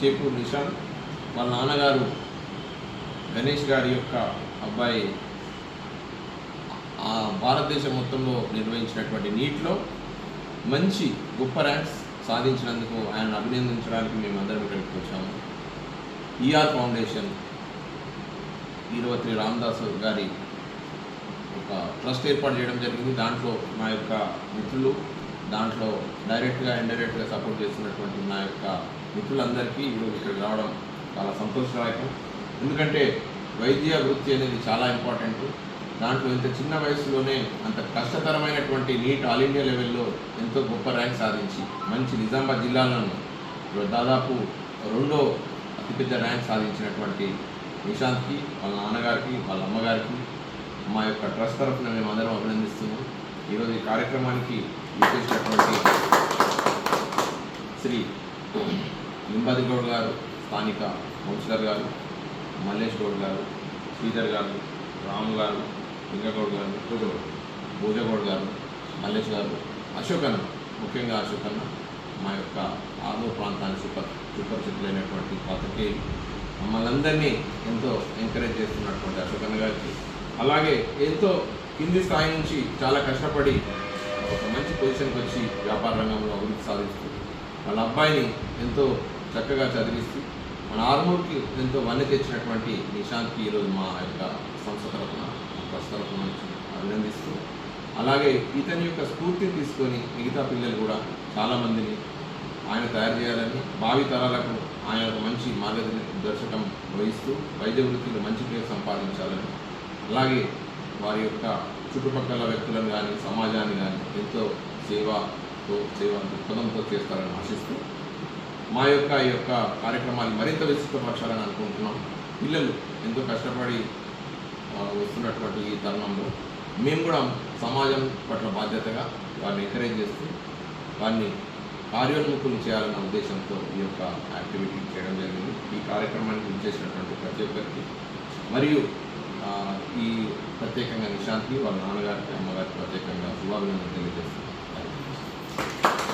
చేపూర్ నిషాంత్ వాళ్ళ నాన్నగారు గణేష్ గారి యొక్క అబ్బాయి ఆ భారతదేశం మొత్తంలో నిర్వహించినటువంటి నీటిలో మంచి గొప్ప ర్యాంక్స్ సాధించినందుకు ఆయన అభినందించడానికి మేము అందరం ఇక్కడికి వచ్చాము. ఈఆర్ ఫౌండేషన్ ఈరవత్రి రామదాస్ గారి ఒక ట్రస్ట్ ఏర్పాటు చేయడం జరిగింది. దాంట్లో మా యొక్క మిత్రులు దాంట్లో డైరెక్ట్గా ఇండైరెక్ట్గా సపోర్ట్ చేస్తున్నటువంటి నా యొక్క మిత్రులందరికీ ఈరోజు ఇక్కడికి రావడం చాలా సంతోషదాయకం. ఎందుకంటే వైద్య వృత్తి అనేది చాలా ఇంపార్టెంట్ దాంట్లో ఇంత చిన్న వయసులోనే అంత కష్టతరమైనటువంటి నీట్ ఆల్ ఇండియా లెవెల్లో ఎంతో గొప్ప ర్యాంక్ సాధించి మంచి నిజామాబాద్ జిల్లాలోనూ ఇప్పుడు దాదాపు రెండో అతిపెద్ద ర్యాంక్ సాధించినటువంటి నిశాంత్కి వాళ్ళ నాన్నగారికి వాళ్ళ అమ్మగారికి మా యొక్క ట్రస్ట్ తరఫున మేము అందరం ఈరోజు ఈ కార్యక్రమానికి విశేషినటువంటి శ్రీ నింబది గౌడ్ గారు స్థానిక కౌన్సిలర్ గారు మల్లేష్ గౌడ్ గారు శ్రీధర్ గారు రాము గారు లింగగౌడ్ గారు భోజగౌడ్ గారు మల్లేష్ గారు అశోక్ అన్న ముఖ్యంగా అశోక్ అన్న మా యొక్క ఆదో ప్రాంతాన్ని సుప సుపరిచితులైనటువంటి పాత్రికేయులు. మమ్మల్ని అందరినీ ఎంతో ఎంకరేజ్ చేస్తున్నటువంటి అశోక్ అన్న గారికి అలాగే ఎంతో కింది స్థాయి నుంచి చాలా కష్టపడి ఒక మంచి పొజిషన్కి వచ్చి వ్యాపార రంగంలో అభివృద్ధి సాధిస్తూ వాళ్ళ అబ్బాయిని ఎంతో చక్కగా చదివిస్తూ మన ఆర్మూర్కి ఎంతో వన్నె తెచ్చినటువంటి నిశాంత్కి ఈరోజు మా యొక్క సంస్థ తరఫున ట్రస్ట్ తరఫున అభినందిస్తూ అలాగే ఇతని యొక్క స్ఫూర్తిని తీసుకొని మిగతా పిల్లలు కూడా చాలామందిని ఆయన తయారు చేయాలని భావి తరాలకు ఆయన ఒక మంచి మార్గదర్శకం వహిస్తూ వైద్య వృత్తిలో మంచి పేరు సంపాదించాలని అలాగే వారి యొక్క చుట్టుపక్కల వ్యక్తులను కానీ సమాజాన్ని కానీ ఎంతో సేవతో సేవ దృక్పథంతో చేస్తారని ఆశిస్తూ మా యొక్క ఈ యొక్క కార్యక్రమాన్ని మరింత విస్తృతపరచాలని అనుకుంటున్నాం. పిల్లలు ఎంతో కష్టపడి వస్తున్నటువంటి ఈ తరుణంలో మేము కూడా సమాజం పట్ల బాధ్యతగా వారిని ఎంకరేజ్ చేస్తూ వారిని కార్యోన్ముఖులు చేయాలన్న ఉద్దేశంతో ఈ యొక్క యాక్టివిటీ చేయడం జరిగింది. ఈ కార్యక్రమానికి విచ్చేసినటువంటి ప్రతి ఒక్కరికి మరియు ఈ ప్రత్యేకంగా నిశాంత్కి వాళ్ళ నాన్నగారికి అమ్మగారికి ప్రత్యేకంగా శుభాభినందనలు తెలియజేస్తున్నాను.